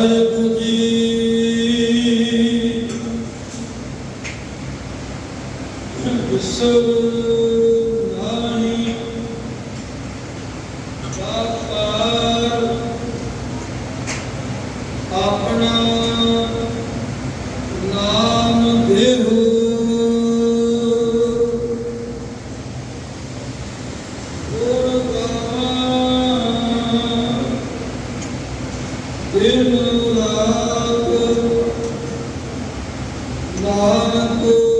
glória do banco.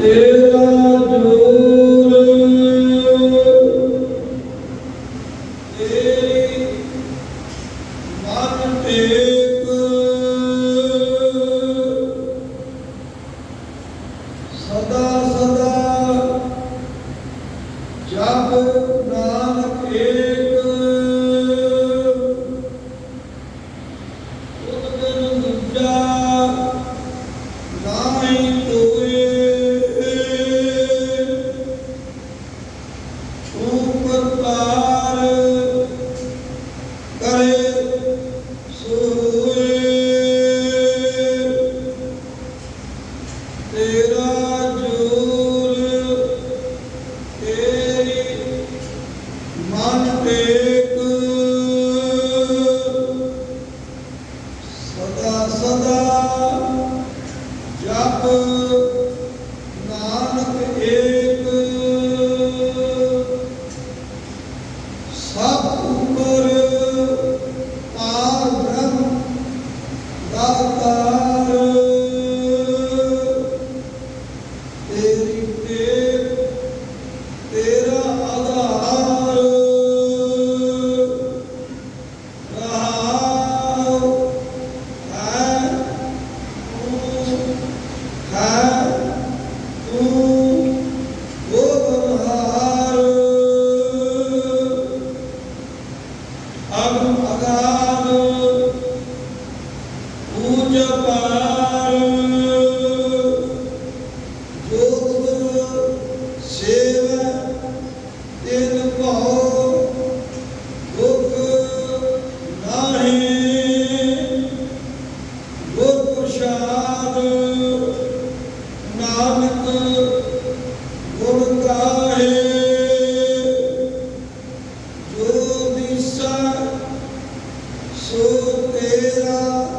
Deus ਤੇਰੀ ਤੇਰ ਤੇਰਾ ਆਧਾਰ ਰਹਾਉ ਹੈ ਤੂੰ ਹੈ ਤੂੰ ਗੋਬਨਹਾਰ ਅਗ ਅਗਾਰ ਪੂਜਾ Gracias.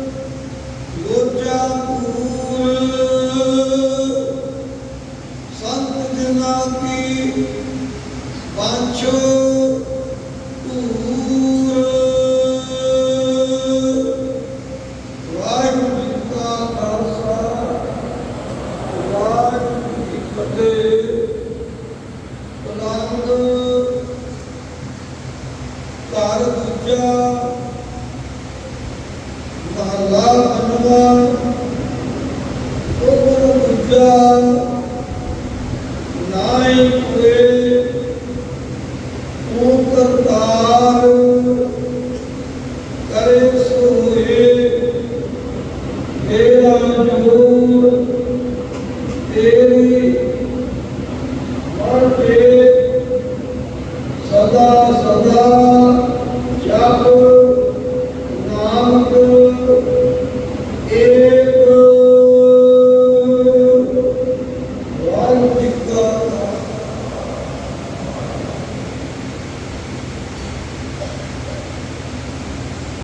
ਤਲੰਗ ਘਰ ਦੂਜਾ ਮਹਲਾ ਪੰਜਵਾ ਦੂਜਾ ਨਾਇ